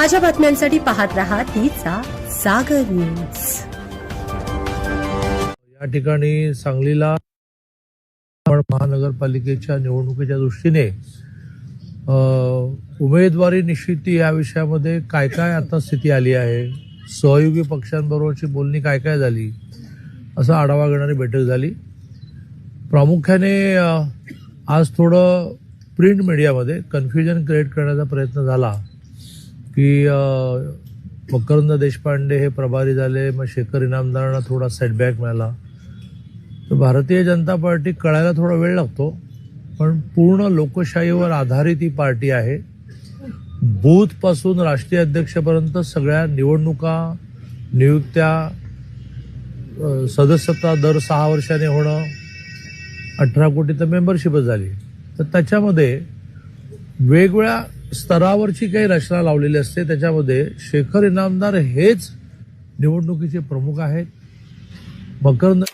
ताज्या बातम्यांसाठी पाहत राहा तिचा सागर न्यूज. या ठिकाणी सांगलीला महानगरपालिकेच्या निवडणुकीच्या दृष्टीने उमेदवारी निश्चिती या विषयामध्ये काय काय आता स्थिती आली आहे? सहयोगी पक्षांबरोबरची बोलणी काय काय झाली? असा आढावा घेणारी बैठक झाली. प्रामुख्याने आज थोडं प्रिंट मीडियामध्ये कन्फ्युजन क्रिएट करण्याचा प्रयत्न झाला. की मकरंद देशपांडे हे प्रभारी झाले मग शेखर इनामदारांना थोडा सेटबॅक मिळाला. तर भारतीय जनता पार्टी कळायला थोडा वेळ लागतो पण पूर्ण लोकशाहीवर आधारित ही पार्टी आहे. बूथपासून राष्ट्रीय अध्यक्षपर्यंत सगळ्या निवडणुका नियुक्त्या सदस्यता दर सहा वर्षाने होणं अठरा कोटी तर मेंबरशिपच झाली. तर त्याच्यामध्ये वेगवेगळ्या स्तरावरची काही रचना लावलेली असते. त्याच्यामध्ये शेखर इनामदार हेच निवडणुकीचे प्रमुख आहेत. मकरंद